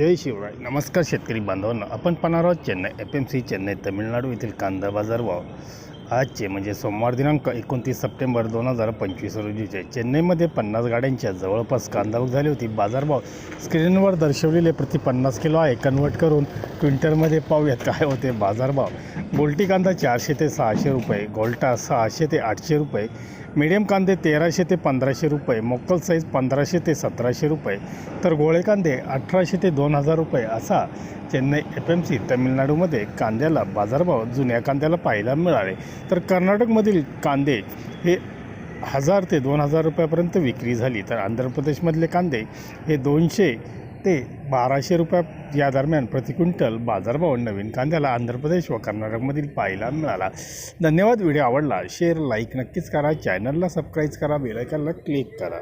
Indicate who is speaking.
Speaker 1: जय शिवराय. नमस्कार शेतकरी बांधवांना. आपण पाहणार आहोत Chennai F M C Chennai Tamil Nadu येथील कांदा बाजार भाव. आजचे म्हणजे सोमवार दिनांक एकोणतीस सप्टेंबर दोन हजार पंचवीस रोजीचे. चेन्नईमध्ये पन्नास गाड्यांच्या जवळपास कांदा झाली होती. बाजारभाव स्क्रीनवर दर्शवलेले प्रति पन्नास किलो आहे. कन्वर्ट करून क्विंटलमध्ये पाहूयात काय होते बाजारभाव गोल्टी कांदा चारशे ते सहाशे रुपये गोल्टा सहाशे ते आठशे रुपये मीडियम कांदे तेराशे ते पंधराशे रुपये मोक्कल साईज पंधराशे ते सतराशे रुपये तर गोळे कांदे अठराशे ते दोन हजार रुपये असा चेन्नई एफ एम सी तमिळनाडूमध्ये कांद्याला बाजारभाव जुन्या कांद्याला पाहायला मिळाले. तर कर्नाटकमधील कांदे हे हजार ते दोन हजार रुपयापर्यंत विक्री झाली. तर आंध्र प्रदेशमधले कांदे हे दोनशे ते बाराशे रुपया या दरम्यान प्रति क्विंटल बाजारभाव नवीन कांद्याला आंध्र प्रदेश व कर्नाटकमधील पाहायला मिळाला. धन्यवाद. व्हिडिओ आवडला शेअर लाईक नक्कीच करा. चॅनलला सबस्क्राईब करा. बेलायकनला क्लिक करा.